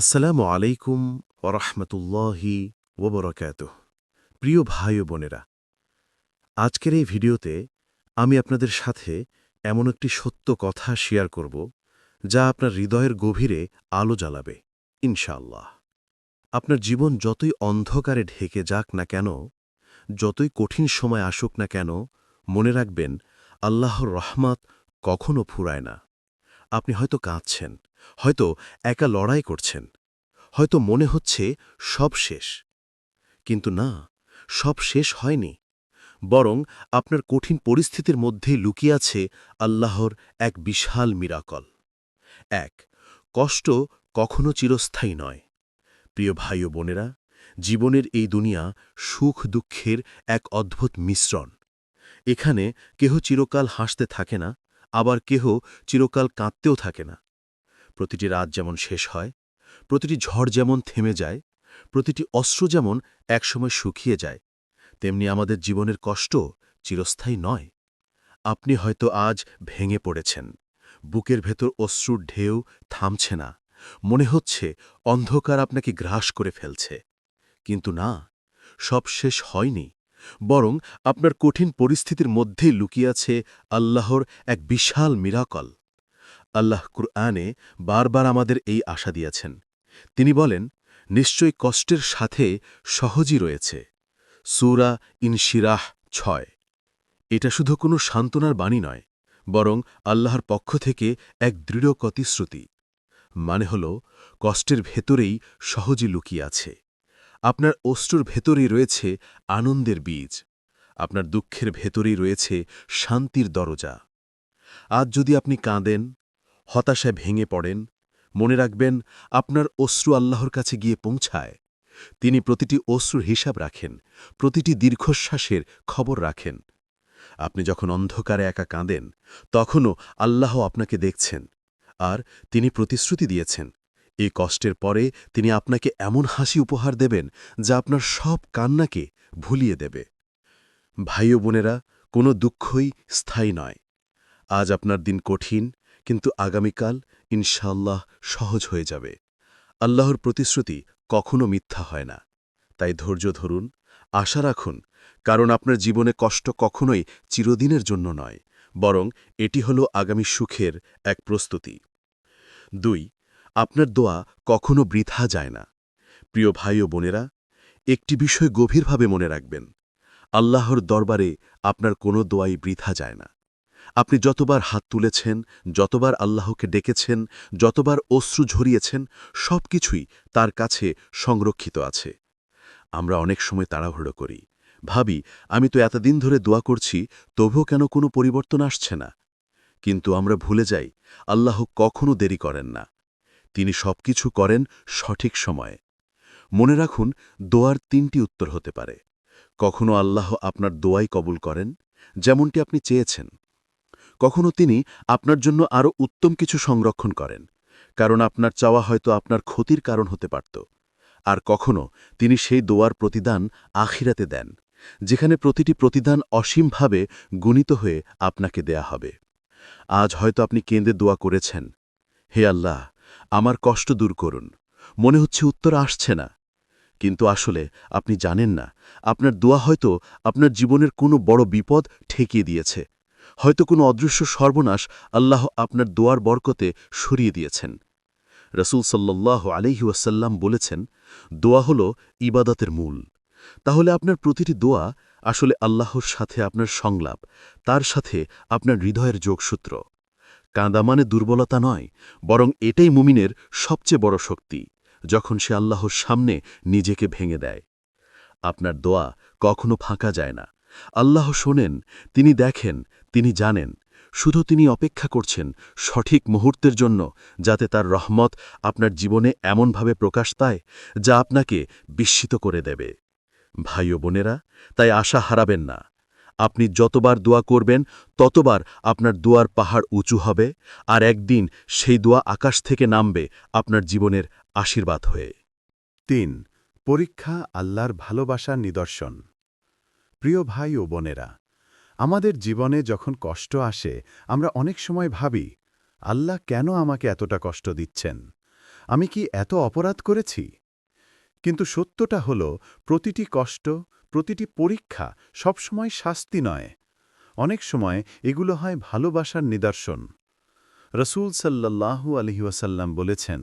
আসসালামু আলাইকুম ওরহমতুল্লাহি ওবরকাত প্রিয় ভাই বোনেরা, আজকের এই ভিডিওতে আমি আপনাদের সাথে এমন একটি সত্য কথা শেয়ার করব যা আপনার হৃদয়ের গভীরে আলো জ্বালাবে, ইনশাআল্লাহ। আপনার জীবন যতই অন্ধকারে ঢেকে যাক না কেন, যতই কঠিন সময় আসুক না কেন, মনে রাখবেন, আল্লাহর রহমত কখনো ফুরায় না। আপনি হয়তো কাঁদছেন, হয়তো একা লড়াই করছেন, হয়তো মনে হচ্ছে সব শেষ। কিন্তু না, সব শেষ হয়নি, বরং আপনার কঠিন পরিস্থিতির মধ্যে লুকিয়ে আছে আল্লাহর এক বিশাল মিরাকল। এক, কষ্ট কখনো চিরস্থায়ী নয়। প্রিয় ভাই ও বোনেরা, জীবনের এই দুনিয়া সুখ দুঃখের এক অদ্ভুত মিশ্রণ। এখানে কেহ চিরকাল হাসতে থাকে না আবার কেহ চিরকাল কাঁদতেও থাকে না। প্রতিটি রাত যেমন শেষ হয়, প্রতিটি ঝড় যেমন থেমে যায়, প্রতিটি অস্ত্র যেমন একসময় শুকিয়ে যায়, তেমনি আমাদের জীবনের কষ্ট চিরস্থায়ী নয়। আপনি হয়তো আজ ভেঙে পড়েছেন, বুকের ভেতর অশ্রুর ঢেউ থামছে না, মনে হচ্ছে অন্ধকার আপনাকে গ্রাস করে ফেলছে। কিন্তু না, সব শেষ হয়নি। বরং আপনার কঠিন পরিস্থিতির মধ্যেই লুকিয়ে আছে আল্লাহর এক বিশাল মিরাকল। আল্লাহ কুরআনে বারবার আমাদের এই আশা দিয়েছেন। তিনি বলেন, নিশ্চয়ই কষ্টের সাথে সহজই রয়েছে। সুরা ইনশিরাহ ছয়। এটা শুধু কোনো সান্ত্বনার বাণী নয়, বরং আল্লাহর পক্ষ থেকে এক দৃঢ় প্রতিশ্রুতি মানে হল, কষ্টের ভেতরেই সহজে লুকিয়ে আছে। আপনার অশ্রুর ভেতরেই রয়েছে আনন্দের বীজ। আপনার দুঃখের ভেতরেই রয়েছে শান্তির দরজা। আজ যদি আপনি কাঁদেন, হতাশায় ভেঙে পড়েন, মনে রাখবেন আপনার অশ্রু আল্লাহর কাছে গিয়ে পৌঁছায়। তিনি প্রতিটি অশ্রুর হিসাব রাখেন, প্রতিটি দীর্ঘশ্বাসের খবর রাখেন। আপনি যখন অন্ধকারে একা কাঁদেন, তখনও আল্লাহ আপনাকে দেখছেন, আর তিনি প্রতিশ্রুতি দিয়েছেন। এই কষ্টের পরে তিনি আপনাকে এমন হাসি উপহার দেবেন যা আপনার সব কান্নাকে ভুলিয়ে দেবে। ভাই বোনেরা, কোনো দুঃখই স্থায়ী নয়। আজ আপনার দিন কঠিন, কিন্তু আগামীকাল ইনশাল্লাহ সহজ হয়ে যাবে। আল্লাহর প্রতিশ্রুতি কখনো মিথ্যা হয় না। তাই ধৈর্য ধরুন, আশা রাখুন, কারণ আপনার জীবনে কষ্ট কখনোই চিরদিনের জন্য নয়, বরং এটি হল আগামী সুখের এক প্রস্তুতি। দুই আপনার দোয়া কখনো বৃথা যায় না। প্রিয় ভাই ও বোনেরা, একটি বিষয় গভীরভাবে মনে রাখবেন। আল্লাহর দরবারে আপনার কোনো দোয়াই বৃথা যায় না। আপনি যতবার হাত তুলেছেন, যতবার আল্লাহকে ডেকেছেন, যতবার অশ্রু ঝরিয়েছেন সব কিছুই তার কাছে সংরক্ষিত আছে। আমরা অনেক সময় তাড়াহুড়ো করি। ভাবি, আমি তো এতদিন ধরে দোয়া করছি, তবুও কেন কোনো পরিবর্তন আসছে না? কিন্তু আমরা ভুলে যাই, আল্লাহ কখনো দেরি করেন না। তিনি সব কিছু করেন সঠিক সময়ে। মনে রাখুন, দোয়ার তিনটি উত্তর হতে পারে। কখনো আল্লাহ আপনার দোয়াই কবুল করেন, যেমনটি আপনি চেয়েছেন। কখনো তিনি আপনার জন্য আরও উত্তম কিছু সংরক্ষণ করেন, কারণ আপনার চাওয়া হয়তো আপনার ক্ষতির কারণ হতে পারত। আর কখনো তিনি সেই দোয়ার প্রতিদান আখিরাতে দেন, যেখানে প্রতিটি প্রতিদান অসীমভাবে গুণিত হয়ে আপনাকে দেয়া হবে। আজ হয়তো আপনি কেন্দ্রে দোয়া করেছেন, হে আল্লাহ আমার কষ্ট দূর করুন। মনে হচ্ছে উত্তর আসছে না। কিন্তু আসলে আপনি জানেন না, আপনার দোয়া হয়তো আপনার জীবনের কোনো বড় বিপদ ঠেকিয়ে দিয়েছে। হয়তো কোনো অদৃশ্য সর্বনাশ আল্লাহ আপনার দোয়ার বরকতে সরিয়ে দিয়েছেন। রসুল সাল্লাহ ওয়াসাল্লাম বলেছেন, দোয়া হল ইবাদতের মূল। তাহলে আপনার প্রতিটি দোয়া আসলে আল্লাহর সাথে আপনার সংলাপ, তার সাথে আপনার হৃদয়ের যোগসূত্র। কাঁদা মানে দুর্বলতা নয়, বরং এটাই মুমিনের সবচেয়ে বড় শক্তি, যখন সে আল্লাহর সামনে নিজেকে ভেঙে দেয়। আপনার দোয়া কখনো ফাঁকা যায় না। আল্লাহ শোনেন, তিনি দেখেন, তিনি জানেন। শুধু তিনি অপেক্ষা করছেন সঠিক মুহূর্তের জন্য যাতে তার রহমত আপনার জীবনে এমনভাবে প্রকাশ পায় যা আপনাকে বিস্মিত করে দেবে। ভাই ও বোনেরা, তাই আশা হারাবেন না। আপনি যতবার দোয়া করবেন, ততবার আপনার দোয়ার পাহাড় উঁচু হবে আর একদিন সেই দোয়া আকাশ থেকে নামবে আপনার জীবনের আশীর্বাদ হয়ে। তিন, পরীক্ষা আল্লাহর ভালোবাসার নিদর্শন। প্রিয় ভাই ও বোনেরা, আমাদের জীবনে যখন কষ্ট আসে, আমরা অনেক সময় ভাবি, আল্লাহ কেন আমাকে এতটা কষ্ট দিচ্ছেন? আমি কি এত অপরাধ করেছি? কিন্তু সত্যটা হল, প্রতিটি কষ্ট প্রতিটি পরীক্ষা সবসময় শাস্তি নয়। অনেক সময় এগুলো হয় ভালোবাসার নিদর্শন। রসুল সাল্লাল্লাহু আলহিউসাল্লাম বলেছেন,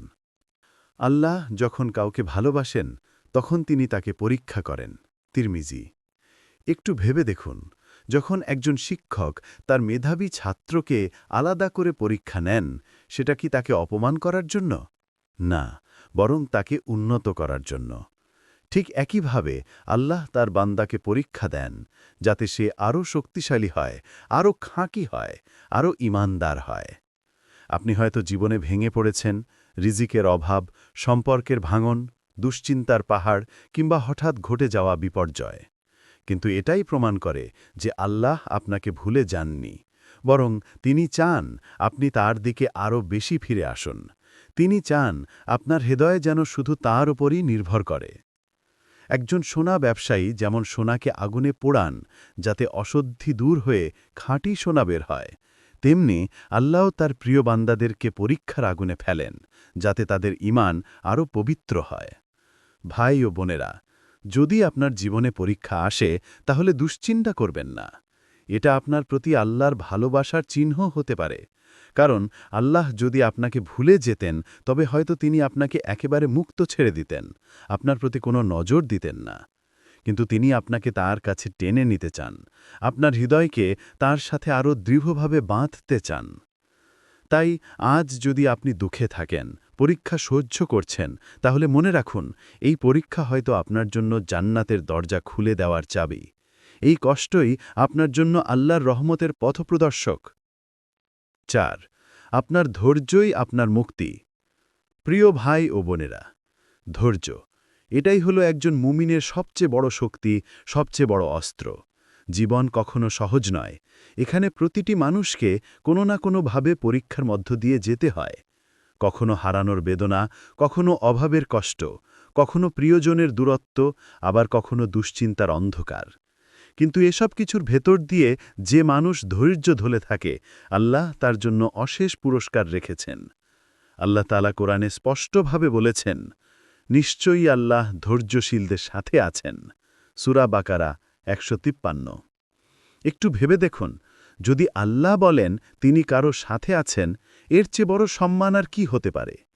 আল্লাহ যখন কাউকে ভালোবাসেন, তখন তিনি তাকে পরীক্ষা করেন। তিরমিজি, একটু ভেবে দেখুন, যখন একজন শিক্ষক তার মেধাবী ছাত্রকে আলাদা করে পরীক্ষা নেন, সেটা কি তাকে অপমান করার জন্য? না, বরং তাকে উন্নত করার জন্য। ঠিক একইভাবে আল্লাহ তার বান্দাকে পরীক্ষা দেন, যাতে সে আরও শক্তিশালী হয়, আরও খাঁকি হয়, আরও ইমানদার হয়। আপনি হয়তো জীবনে ভেঙে পড়েছেন, রিজিকের অভাব, সম্পর্কের ভাঙন, দুশ্চিন্তার পাহাড়, কিংবা হঠাৎ ঘটে যাওয়া বিপর্যয়। কিন্তু এটাই প্রমাণ করে যে আল্লাহ আপনাকে ভুলে যাননি, বরং তিনি চান আপনি তার দিকে আরও বেশি ফিরে আসুন। তিনি চান আপনার হৃদয় যেন শুধু তার ওপরই নির্ভর করে। একজন সোনা ব্যবসায়ী যেমন সোনাকে আগুনে পোড়ান, যাতে অসদ্ধি দূর হয়ে খাঁটি সোনা বের হয়, তেমনি আল্লাহ তার প্রিয় বান্দাদেরকে পরীক্ষার আগুনে ফেলেন, যাতে তাদের ইমান আরও পবিত্র হয়। ভাই ও বোনেরা, যদি আপনার জীবনে পরীক্ষা আসে, তাহলে দুশ্চিন্তা করবেন না। এটা আপনার প্রতি আল্লাহর ভালোবাসার চিহ্ন হতে পারে। কারণ আল্লাহ যদি আপনাকে ভুলে যেতেন, তবে হয়তো তিনি আপনাকে একেবারে মুক্ত ছেড়ে দিতেন, আপনার প্রতি কোনো নজর দিতেন না। কিন্তু তিনি আপনাকে তার কাছে টেনে নিতে চান, আপনার হৃদয়কে তার সাথে আরও দৃঢ়ভাবে বাঁধতে চান। তাই আজ যদি আপনি দুঃখে থাকেন, পরীক্ষা সহ্য করছেন, তাহলে মনে রাখুন, এই পরীক্ষা হয়তো আপনার জন্য জান্নাতের দরজা খুলে দেওয়ার চাবি। এই কষ্টই আপনার জন্য আল্লাহর রহমতের পথপ্রদর্শক। চার, আপনার ধৈর্যই আপনার মুক্তি। প্রিয় ভাই ও বোনেরা, ধৈর্য, এটাই হলো একজন মুমিনের সবচেয়ে বড় শক্তি, সবচেয়ে বড় অস্ত্র। জীবন কখনো সহজ নয়। এখানে প্রতিটি মানুষকে কোনো না কোনোভাবে পরীক্ষার মধ্য দিয়ে যেতে হয়। কখনো হারানোর বেদনা, কখনো অভাবের কষ্ট, কখনো প্রিয়জনের দূরত্ব, আবার কখনো দুশ্চিন্তার অন্ধকার। কিন্তু এসব কিছুর ভেতর দিয়ে যে মানুষ ধৈর্য ধরে থাকে, আল্লাহ তার জন্য অশেষ পুরস্কার রেখেছেন। আল্লাহ তালা কোরআনে স্পষ্টভাবে বলেছেন, নিশ্চয়ই আল্লাহ ধৈর্যশীলদের সাথে আছেন। সুরা বাকারা একশো তিপ্পান্ন। একটু ভেবে দেখুন, যদি আল্লাহ বলেন তিনি কারও সাথে আছেন, এর চেয়ে বড় সম্মান আর কি হতে পারে?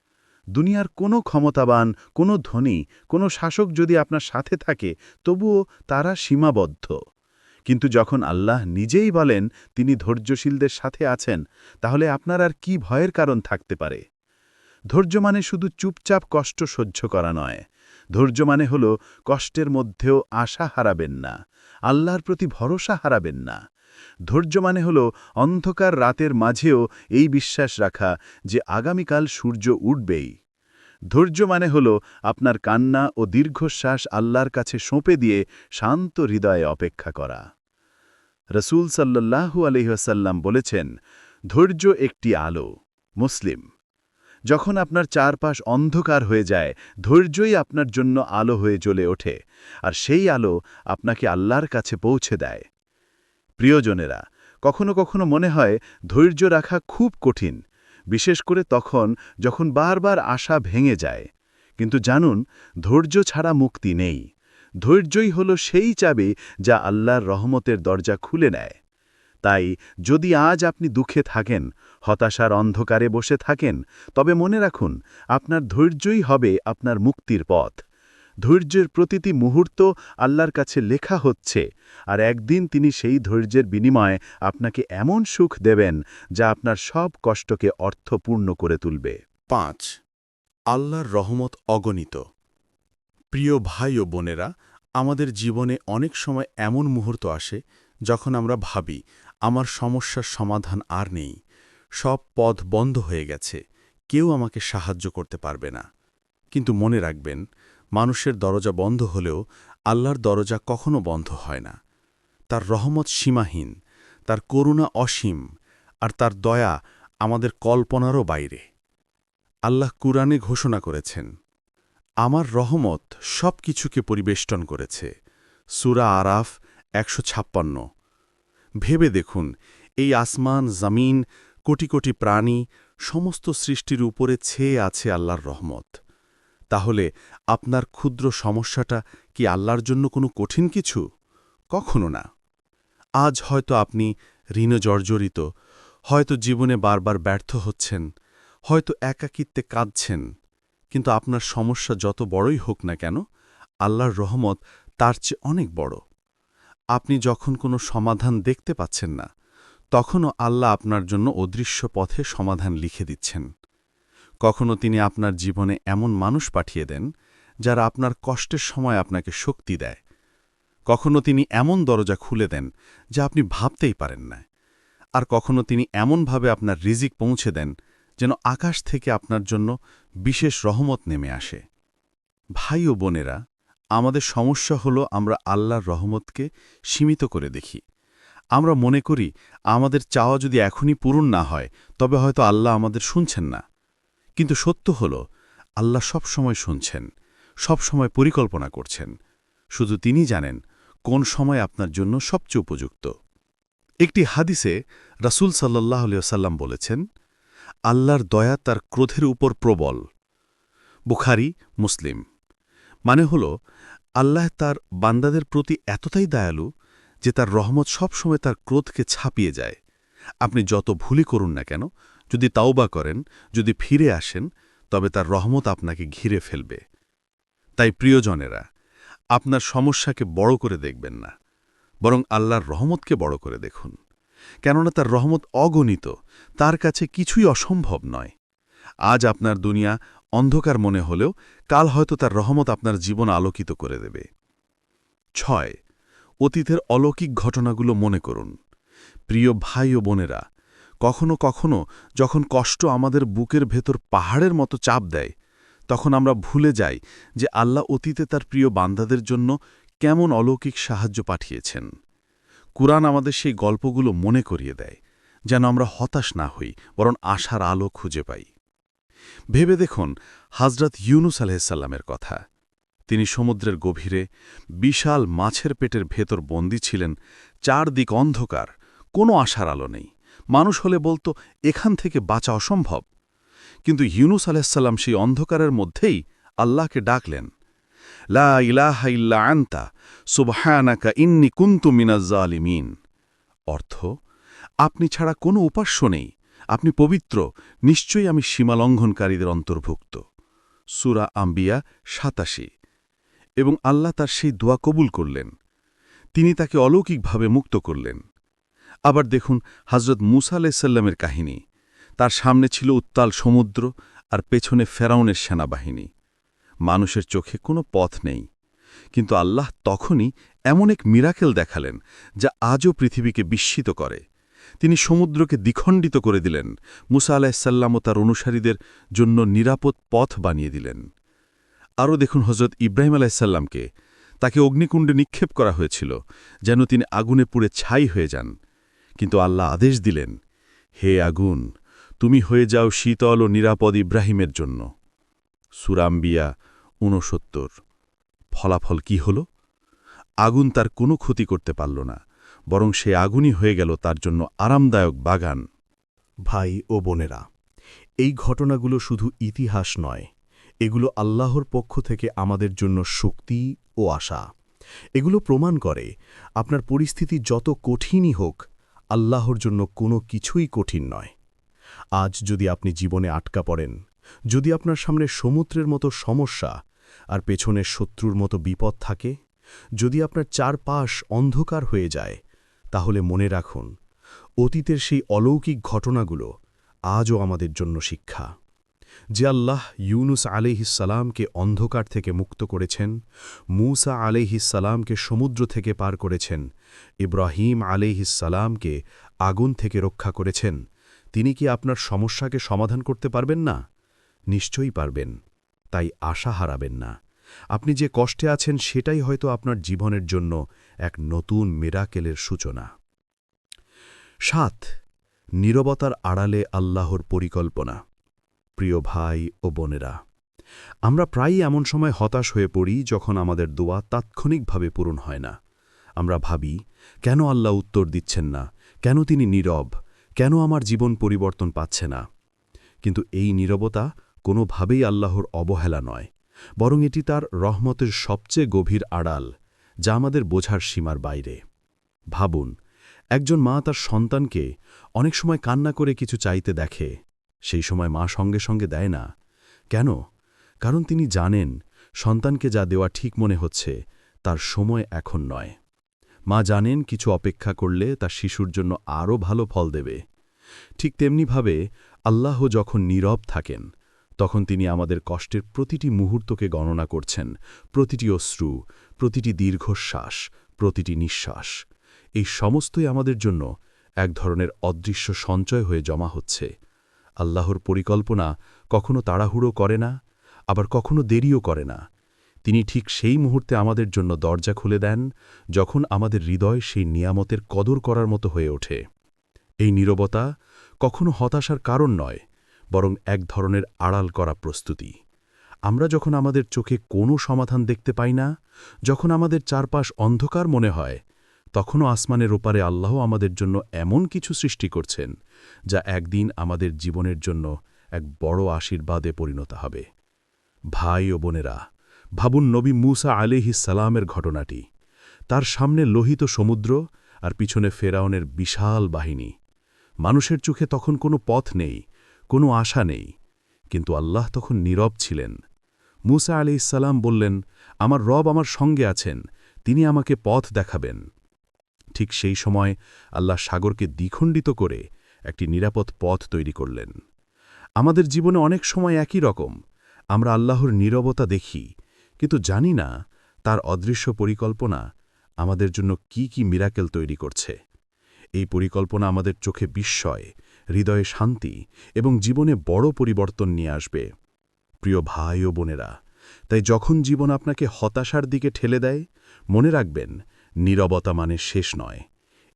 দুনিয়ার কোনো ক্ষমতাবান, কোনো ধনী, কোনো শাসক যদি আপনার সাথে থাকে, তবুও তারা সীমাবদ্ধ। কিন্তু যখন আল্লাহ নিজেই বলেন তিনি ধৈর্যশীলদের সাথে আছেন, তাহলে আপনার আর কি ভয়ের কারণ থাকতে পারে? ধৈর্য মানে শুধু চুপচাপ কষ্ট সহ্য করা নয়। ধৈর্য মানে হল কষ্টের মধ্যেও আশা হারাবেন না, আল্লাহর প্রতি ভরসা হারাবেন না। ধৈর্য মানে হল অন্ধকার রাতের মাঝেও এই বিশ্বাস রাখা যে আগামীকাল সূর্য উঠবেই। ধৈর্য মানে হল আপনার কান্না ও দীর্ঘশ্বাস আল্লাহর কাছে সঁপে দিয়ে শান্ত হৃদয়ে অপেক্ষা করা। রসুল সাল্লাল্লাহু আলহিহাসাল্লাম বলেছেন, ধৈর্য একটি আলো, মুসলিম। যখন আপনার চারপাশ অন্ধকার হয়ে যায়, ধৈর্যই আপনার জন্য আলো হয়ে জ্বলে ওঠে, আর সেই আলো আপনাকে আল্লাহর কাছে পৌঁছে দেয়। প্রিয়জনেরা, কখনো কখনো মনে হয় ধৈর্য রাখা খুব কঠিন, বিশেষ করে তখন যখন বারবার আশা ভেঙে যায়। কিন্তু জানুন, ধৈর্য ছাড়া মুক্তি নেই। ধৈর্যই হল সেই চাবি যা আল্লাহর রহমতের দরজা খুলে নেয়। তাই যদি আজ আপনি দুঃখে থাকেন, হতাশার অন্ধকারে বসে থাকেন, তবে মনে রাখুন, আপনার ধৈর্যই হবে আপনার মুক্তির পথ। ধৈর্যের প্রতিটি মুহূর্ত আল্লাহর কাছে লেখা হচ্ছে, আর একদিন তিনি সেই ধৈর্যের বিনিময়ে আপনাকে এমন সুখ দেবেন যা আপনার সব কষ্টকে অর্থপূর্ণ করে তুলবে। পাঁচ, আল্লাহর রহমত অগণিত। প্রিয় ভাই ও বোনেরা, আমাদের জীবনে অনেক সময় এমন মুহূর্ত আসে যখন আমরা ভাবি, আমার সমস্যার সমাধান আর নেই, সব পথ বন্ধ হয়ে গেছে, কেউ আমাকে সাহায্য করতে পারবে না। কিন্তু মনে রাখবেন মানুষের দরজা বন্ধ হলেও আল্লাহর দরজা কখনো বন্ধ হয় না। তার রহমত সীমাহীন, তার করুণা অসীম, আর তার দয়া আমাদের কল্পনারও বাইরে। আল্লাহ কুরআনে ঘোষণা করেছেন, আমার রহমত সব কিছুকে পরিবেষ্টন করেছে। সুরা আরাফ একশো ছাপ্পান্ন। ভেবে দেখুন, এই আসমান, জমিন, কোটি কোটি প্রাণী, সমস্ত সৃষ্টির উপরে ছেয়ে আছে আল্লাহর রহমত। তাহলে আপনার ক্ষুদ্র সমস্যাটা কি আল্লাহর জন্য কোনো কঠিন কিছু? কখনো না। আজ হয়তো আপনি ঋণ জর্জরিত, হয়তো জীবনে বারবার ব্যর্থ হচ্ছেন, হয়তো একাকিত্বে কাঁদছেন, কিন্তু আপনার সমস্যা যত বড়ই হোক না কেন, আল্লাহর রহমত তার চেয়ে অনেক বড়। আপনি যখন কোনো সমাধান দেখতে পাচ্ছেন না, তখনও আল্লাহ আপনার জন্য অদৃশ্য পথে সমাধান লিখে দিচ্ছেন। কখনো তিনি আপনার জীবনে এমন মানুষ পাঠিয়ে দেন, যারা আপনার কষ্টের সময় আপনাকে শক্তি দেয়। কখনো তিনি এমন দরজা খুলে দেন, যা আপনি ভাবতেই পারেন না। আর কখনো তিনি এমনভাবে আপনার রিজিক পৌঁছে দেন, যেন আকাশ থেকে আপনার জন্য বিশেষ রহমত নেমে আসে। ভাই ও বোনেরা, আমাদের সমস্যা হলো আমরা আল্লাহর রহমতকে সীমিত করে দেখি। আমরা মনে করি, আমাদের চাওয়া যদি এখনই পূরণ না হয়, তবে হয়তো আল্লাহ আমাদের শুনছেন না। কিন্তু সত্য হল, আল্লাহ সব সময় শুনছেন সব সময় পরিকল্পনা করছেন। শুধু তিনি জানেন কোন সময় আপনার জন্য সবচেয়ে উপযুক্ত। একটি হাদিসে রাসূল সাল্লাহ সাল্লাম বলেছেন, আল্লাহর দয়া তার ক্রোধের উপর প্রবল। বুখারি, মুসলিম। মানে হল, আল্লাহ তার বান্দাদের প্রতি এতটাই দয়ালু যে তার রহমত সবসময় তার ক্রোধকে ছাপিয়ে যায়। আপনি যত ভুলই করুন না কেন যদি তাওবা করেন, যদি ফিরে আসেন, তবে তার রহমত আপনাকে ঘিরে ফেলবে। তাই প্রিয়জনেরা, আপনার সমস্যাকে বড় করে দেখবেন না, বরং আল্লাহর রহমতকে বড় করে দেখুন। কেননা তার রহমত অগণিত, তার কাছে কিছুই অসম্ভব নয়। আজ আপনার দুনিয়া অন্ধকার মনে হলেও কাল হয়তো তার রহমত আপনার জীবন আলোকিত করে দেবে। ছয়, অতীতের অলৌকিক ঘটনাগুলো মনে করুন। প্রিয় ভাই ও বোনেরা কখনো কখনো যখন কষ্ট আমাদের বুকের ভেতর পাহাড়ের মতো চাপ দেয়, তখন আমরা ভুলে যাই যে আল্লাহ অতীতে তার প্রিয় বান্দাদের জন্য কেমন অলৌকিক সাহায্য পাঠিয়েছেন। কুরআন আমাদের সেই গল্পগুলো মনে করিয়ে দেয়, যেন আমরা হতাশ না হই, বরং আশার আলো খুঁজে পাই। ভেবে দেখুন হাজরত ইউনুস আলহিসাল্লামের কথা। তিনি সমুদ্রের গভীরে বিশাল মাছের পেটের ভেতর বন্দী ছিলেন, চারদিক অন্ধকার, কোনো আশার আলো নেই। মানুষ হলে বলতো, এখান থেকে বাঁচা অসম্ভব। কিন্তু ইউনুস আলাহিসাল্লাম সেই অন্ধকারের মধ্যেই আল্লাহকে ডাকলেন, লা ইলাহা ইল্লা আন্তা, সুবহানাকা ইন্নি কুন্তু মিনাজ্জালিমিন অর্থ, আপনি ছাড়া কোনো উপাস্য নেই। আপনি পবিত্র, নিশ্চয়ই আমি সীমালঙ্ঘনকারীদের অন্তর্ভুক্ত। সুরা আম্বিয়া সাতাশি। এবং আল্লাহ তার সেই দোয়া কবুল করলেন। তিনি তাকে অলৌকিকভাবে মুক্ত করলেন। আবার দেখুন হজরত মুসা আলাইসাল্লামের কাহিনী। তার সামনে ছিল উত্তাল সমুদ্র আর পেছনে ফেরাউনের সেনাবাহিনী। মানুষের চোখে কোনো পথ নেই। কিন্তু আল্লাহ তখনই এমন এক মিরাকেল দেখালেন যা আজও পৃথিবীকে বিস্মিত করে। তিনি সমুদ্রকে দ্বিখণ্ডিত করে দিলেন। মুসা আলাহিসাল্লাম ও তার অনুসারীদের জন্য নিরাপদ পথ বানিয়ে দিলেন। আরও দেখুন হজরত ইব্রাহিম আলাহিসাল্লামকে তাকে অগ্নিকুণ্ডে নিক্ষেপ করা হয়েছিল যেন তিনি আগুনে পুড়ে ছাই হয়ে যান। কিন্তু আল্লাহ আদেশ দিলেন, হে আগুন, তুমি হয়ে যাও শীতল ও নিরাপদ ইব্রাহিমের জন্য। সুরাম্বিয়া ঊনসত্তর। ফলাফল কি হল? আগুন তার কোনো ক্ষতি করতে পারল না, বরং সে আগুনই হয়ে গেল তার জন্য আরামদায়ক বাগান। ভাই ও বোনেরা, এই ঘটনাগুলো শুধু ইতিহাস নয়, এগুলো আল্লাহর পক্ষ থেকে আমাদের জন্য শক্তি ও আশা। এগুলো প্রমাণ করে আপনার পরিস্থিতি যত কঠিনই হোক আল্লাহর জন্য কোনো কিছুই কঠিন নয়। আজ যদি আপনি জীবনে আটকা পড়েন, যদি আপনার সামনে সমুদ্রের মতো সমস্যা আর পেছনের শত্রুর মতো বিপদ থাকে, যদি আপনার চারপাশ অন্ধকার হয়ে যায়, তাহলে মনে রাখুন, অতীতের সেই অলৌকিক ঘটনাগুলো আজও আমাদের জন্য শিক্ষা। যে আল্লাহ ইউনুস আলিহিসালামকে অন্ধকার থেকে মুক্ত করেছেন, মূসা আলিহিসালামকে সমুদ্র থেকে পার করেছেন, ইব্রাহিম আলিহিসালামকে আগুন থেকে রক্ষা করেছেন, তিনি কি আপনার সমস্যাকে সমাধান করতে পারবেন না? নিশ্চয়ই পারবেন, তাই আশা হারাবেন না। আপনি যে কষ্টে আছেন, সেটাই হয়তো আপনার জীবনের জন্য এক নতুন মেরাকেলের সূচনা। সাত, নীরবতার আড়ালে আল্লাহর পরিকল্পনা। প্রিয় ভাই ও বোনেরা, আমরা প্রায়ই এমন সময় হতাশ হয়ে পড়ি যখন আমাদের দোয়া তাৎক্ষণিকভাবে পূরণ হয় না। আমরা ভাবি, কেন আল্লাহ উত্তর দিচ্ছেন না? কেন তিনি নীরব? কেন আমার জীবন পরিবর্তন পাচ্ছে না? কিন্তু এই নীরবতা কোনোভাবেই আল্লাহর অবহেলা নয়, বরং এটি তার রহমতের সবচেয়ে গভীর আড়াল, যা আমাদের বোঝার সীমার বাইরে। ভাবুন, একজন মা তার সন্তানকে অনেক সময় কান্না করে কিছু চাইতে দেখে সেই সময় মা সঙ্গে সঙ্গে দেয় না। কেন? কারণ তিনি জানেন, সন্তানকে যা দেওয়া ঠিক মনে হচ্ছে, তার সময় এখন নয়। মা জানেন কিছু অপেক্ষা করলে তার শিশুর জন্য আরও ভালো ফল দেবে। ঠিক তেমনিভাবে আল্লাহ যখন নীরব থাকেন, তখন তিনি আমাদের কষ্টের প্রতিটি মুহূর্তকে গণনা করছেন, প্রতিটি অশ্রু, প্রতিটি দীর্ঘশ্বাস, প্রতিটি নিঃশ্বাস। এই সমস্তই আমাদের জন্য এক ধরনের অদৃশ্য সঞ্চয় হয়ে জমা হচ্ছে। আল্লাহর পরিকল্পনা কখনো তাড়াহুড়ো করে না, আবার কখনো দেরিও করে না। তিনি ঠিক সেই মুহূর্তে আমাদের জন্য দরজা খুলে দেন, যখন আমাদের হৃদয় সেই নিয়ামতের কদর করার মতো হয়ে ওঠে। এই নীরবতা কখনো হতাশার কারণ নয়, বরং এক ধরনের আড়াল করা প্রস্তুতি। আমরা যখন আমাদের চোখে কোনো সমাধান দেখতে পাই না, যখন আমাদের চারপাশ অন্ধকার মনে হয় তখনও আসমানের ওপারে আল্লাহ আমাদের জন্য এমন কিছু সৃষ্টি করছেন, যা একদিন আমাদের জীবনের জন্য এক বড় আশীর্বাদে পরিণত হবে। ভাই ও বোনেরা, ভাবুন নবী মুসা আলিহিস সালামের ঘটনাটি। তার সামনে লোহিত সমুদ্র আর পিছনে ফেরাউনের বিশাল বাহিনী। মানুষের চোখে তখন কোনো পথ নেই, কোনো আশা নেই, কিন্তু আল্লাহ তখন নীরব ছিলেন। মুসা আলি ইসাল্লাম বললেন, আমার রব আমার সঙ্গে আছেন, তিনি আমাকে পথ দেখাবেন। ঠিক সেই সময় আল্লাহ সাগরকে দ্বিখণ্ডিত করে একটি নিরাপদ পথ তৈরি করলেন। আমাদের জীবনে অনেক সময় একই রকম। আমরা আল্লাহর নীরবতা দেখি, কিন্তু জানি না তার অদৃশ্য পরিকল্পনা আমাদের জন্য কি কি মিরাকেল তৈরি করছে। এই পরিকল্পনা আমাদের চোখে বিস্ময়, হৃদয়ে শান্তি এবং জীবনে বড় পরিবর্তন নিয়ে আসবে। প্রিয় ভাই ও বোনেরা, তাই যখন জীবন আপনাকে হতাশার দিকে ঠেলে দেয়, মনে রাখবেন নীরবতা মানে শেষ নয়।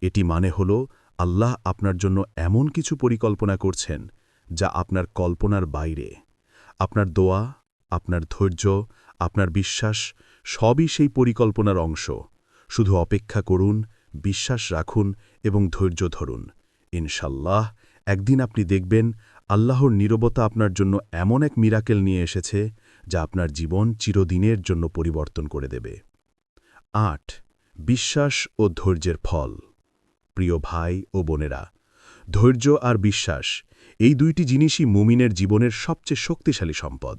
এটি মানে হল, আল্লাহ আপনার জন্য এমন কিছু পরিকল্পনা করছেন, যা আপনার কল্পনার বাইরে। আপনার দোয়া, আপনার ধৈর্য, আপনার বিশ্বাস, সবই সেই পরিকল্পনার অংশ। শুধু অপেক্ষা করুন, বিশ্বাস রাখুন এবং ধৈর্য ধরুন। ইনশাল্লাহ একদিন আপনি দেখবেন, আল্লাহর নীরবতা আপনার জন্য এমন এক মিরাকেল নিয়ে এসেছে, যা আপনার জীবন চিরদিনের জন্য পরিবর্তন করে দেবে। আট বিশ্বাস ও ধৈর্যের ফল। প্রিয় ভাই ও বোনেরা, ধৈর্য আর বিশ্বাস, এই দুইটি জিনিসই মুমিনের জীবনের সবচেয়ে শক্তিশালী সম্পদ।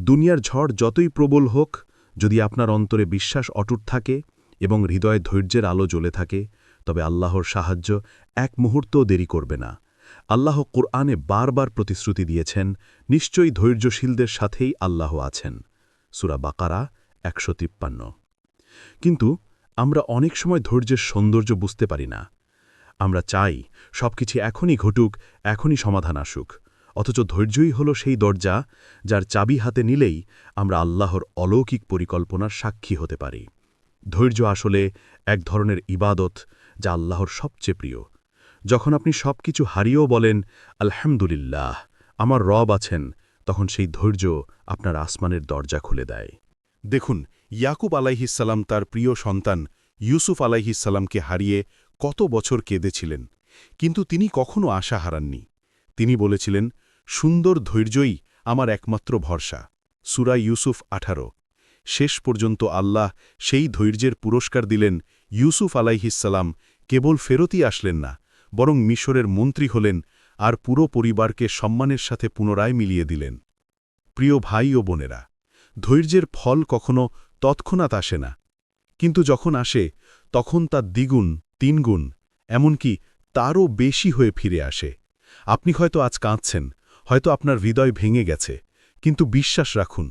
দুনিয়ার ঝড় যতই প্রবল হোক, যদি আপনার অন্তরে বিশ্বাস অটুট থাকে এবং হৃদয়ে ধৈর্যের আলো জ্বলে থাকে, তবে আল্লাহর সাহায্য এক মুহূর্তও দেরি করবে না। আল্লাহ কোরআনে বারবার প্রতিশ্রুতি দিয়েছেন, নিশ্চয়ই ধৈর্যশীলদের সাথেই আল্লাহ আছেন। সুরা বাকারা একশো তিপ্পান্ন। কিন্তু আমরা অনেক সময় ধৈর্যের সৌন্দর্য বুঝতে পারি না। আমরা চাই সবকিছু এখনই ঘটুক, এখনই সমাধান আসুক। অথচ ধৈর্যই হল সেই দরজা যার চাবি হাতে নিলেই আমরা আল্লাহর অলৌকিক পরিকল্পনার সাক্ষী হতে পারি। ধৈর্য আসলে এক ধরনের ইবাদত যা আল্লাহর সবচেয়ে প্রিয়। যখন আপনি সবকিছু হারিয়েও বলেন, আলহামদুলিল্লাহ, আমার রব আছেন, তখন সেই ধৈর্য আপনার আসমানের দরজা খুলে দেয়। দেখুন ইয়াকুব আলাইহিসাল্লাম তার প্রিয় সন্তান ইউসুফ আলাইহিসাল্লামকে হারিয়ে কত বছর কেঁদেছিলেন। কিন্তু তিনি কখনো আশা হারাননি। তিনি বলেছিলেন, সুন্দর ধৈর্যই আমার একমাত্র ভরসা। সুরা ইউসুফ আঠারো। শেষ পর্যন্ত আল্লাহ সেই ধৈর্যের পুরস্কার দিলেন, ইউসুফ আলাইহিসাল্লাম কেবল ফেরতই আসলেন না, বরং মিশরের মন্ত্রী হলেন আর পুরো পরিবারকে সম্মানের সাথে পুনরায় মিলিয়ে দিলেন। প্রিয় ভাই ও বোনেরা, ধৈর্যের ফল কখনো তৎক্ষণাৎ আসে না। কিন্তু যখন আসে, তখন তা দ্বিগুণ, তিনগুণ, এমনকি তারও বেশি হয়ে ফিরে আসে। আপনি হয়তো আজ কাঁদছেন, হয়তো আপনার হৃদয় ভেঙে গেছে, কিন্তু বিশ্বাস রাখুন,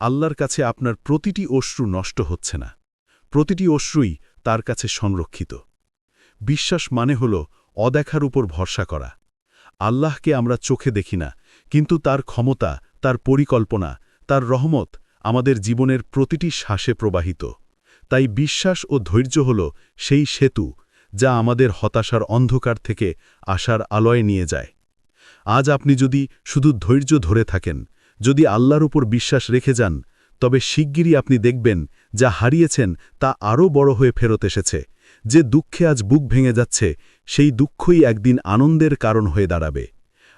আল্লাহর কাছে আপনার প্রতিটি অশ্রু নষ্ট হচ্ছে না। প্রতিটি অশ্রুই তার কাছে সংরক্ষিত। বিশ্বাস মানে হল অদেখার উপর ভরসা করা। আল্লাহকে আমরা চোখে দেখি না, কিন্তু তার ক্ষমতা, তার পরিকল্পনা, তার রহমত আমাদের জীবনের প্রতিটি শ্বাসে প্রবাহিত। তাই বিশ্বাস ও ধৈর্য হল সেই সেতু যা আমাদের হতাশার অন্ধকার থেকে আশার আলয়ে নিয়ে যায়। আজ আপনি যদি শুধু ধৈর্য ধরে থাকেন, যদি আল্লাহর উপর বিশ্বাস রেখে যান, তবে শিগগিরই আপনি দেখবেন যা হারিয়েছেন তা আরও বড় হয়ে ফেরত এসেছে। যে দুঃখে আজ বুক ভেঙে যাচ্ছে, সেই দুঃখই একদিন আনন্দের কারণ হয়ে দাঁড়াবে।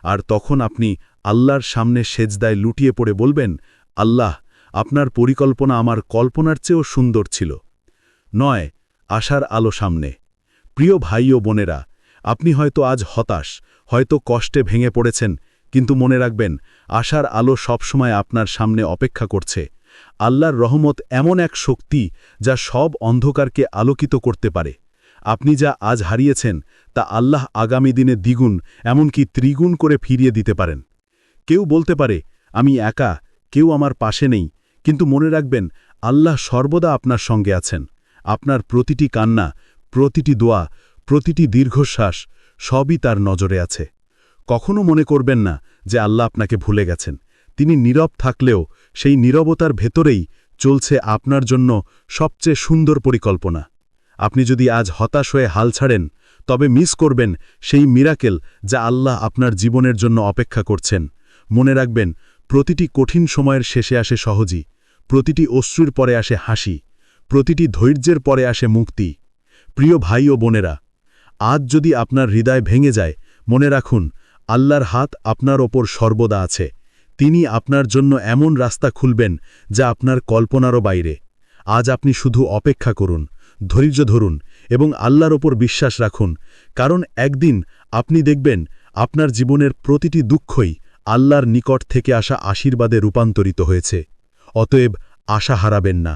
আর তখন আপনি আল্লাহর সামনে সেজদায় লুটিয়ে পড়ে বলবেন, আল্লাহ আপনার পরিকল্পনা আমার কল্পনার চেয়েও সুন্দর ছিল। নয়, আশার আলো সামনে। প্রিয় ভাই ও বোনেরা, আপনি হয়তো আজ হতাশ, হয়তো কষ্টে ভেঙে পড়েছেন, কিন্তু মনে রাখবেন, আশার আলো সবসময় আপনার সামনে অপেক্ষা করছে। আল্লাহর রহমত এমন এক শক্তি যা সব অন্ধকারকে আলোকিত করতে পারে। আপনি যা আজ হারিয়েছেন, তা আল্লাহ আগামী দিনে দ্বিগুণ, এমনকি ত্রিগুণ করে ফিরিয়ে দিতে পারেন। কেউ বলতে পারে, আমি একা, কেউ আমার পাশে নেই কিন্তু মনে রাখবেন, আল্লাহ সর্বদা আপনার সঙ্গে আছেন। আপনার প্রতিটি কান্না, প্রতিটি দোয়া, প্রতিটি দীর্ঘশ্বাস সবই তার নজরে আছে। কখনো মনে করবেন না যে আল্লাহ আপনাকে ভুলে গেছেন। তিনি নীরব থাকলেও সেই নীরবতার ভেতরেই চলছে আপনার জন্য সবচেয়ে সুন্দর পরিকল্পনা। আপনি যদি আজ হতাশ হয়ে হাল ছাড়েন, তবে মিস করবেন সেই মিরাকেল যা আল্লাহ আপনার জীবনের জন্য অপেক্ষা করছেন। মনে রাখবেন প্রতিটি কঠিন সময়ের শেষে আসে সহজই প্রতিটি অশ্রুর পরে আসে হাসি, প্রতিটি ধৈর্যের পরে আসে মুক্তি। প্রিয় ভাই ও বোনেরা, আজ যদি আপনার হৃদয় ভেঙে যায়, মনে রাখুন, আল্লাহর হাত আপনার ওপর সর্বদা আছে। তিনি আপনার জন্য এমন রাস্তা খুলবেন যা আপনার কল্পনারও বাইরে। আজ আপনি শুধু অপেক্ষা করুন, ধৈর্য ধরুন এবং আল্লাহর ওপর বিশ্বাস রাখুন, কারণ একদিন আপনি দেখবেন আপনার জীবনের প্রতিটি দুঃখই আল্লাহর নিকট থেকে আসা আশীর্বাদে রূপান্তরিত হয়েছে। অতএব আশা হারাবেন না।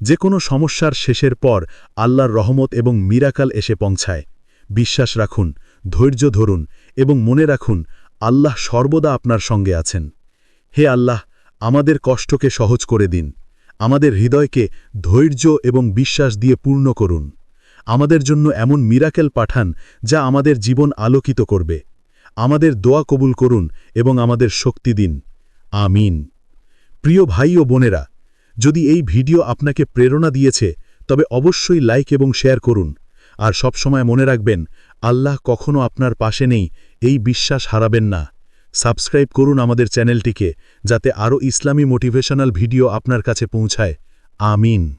যে কোনো সমস্যার শেষের পর আল্লাহর রহমত এবং মিরাকাল এসে পৌঁছায়। বিশ্বাস রাখুন, ধৈর্য ধরুন এবং মনে রাখুন, আল্লাহ সর্বদা আপনার সঙ্গে আছেন। হে আল্লাহ, আমাদের কষ্টকে সহজ করে দিন। আমাদের হৃদয়কে ধৈর্য এবং বিশ্বাস দিয়ে পূর্ণ করুন। আমাদের জন্য এমন মিরাকেল পাঠান যা আমাদের জীবন আলোকিত করবে। আমাদের দোয়া কবুল করুন এবং আমাদের শক্তি দিন। আমিন। প্রিয় ভাই ও বোনেরা, যদি এই ভিডিও আপনাকে প্রেরণা দিয়েছে, তবে অবশ্যই লাইক এবং শেয়ার করুন। আর সবসময় মনে রাখবেন, আল্লাহ কখনো আপনার পাশে নেই, এই বিশ্বাস হারাবেন না। সাবস্ক্রাইব করুন আমাদের চ্যানেলটিকে, যাতে আরও ইসলামী মোটিভেশনাল ভিডিও আপনার কাছে পৌঁছায়। আমিন।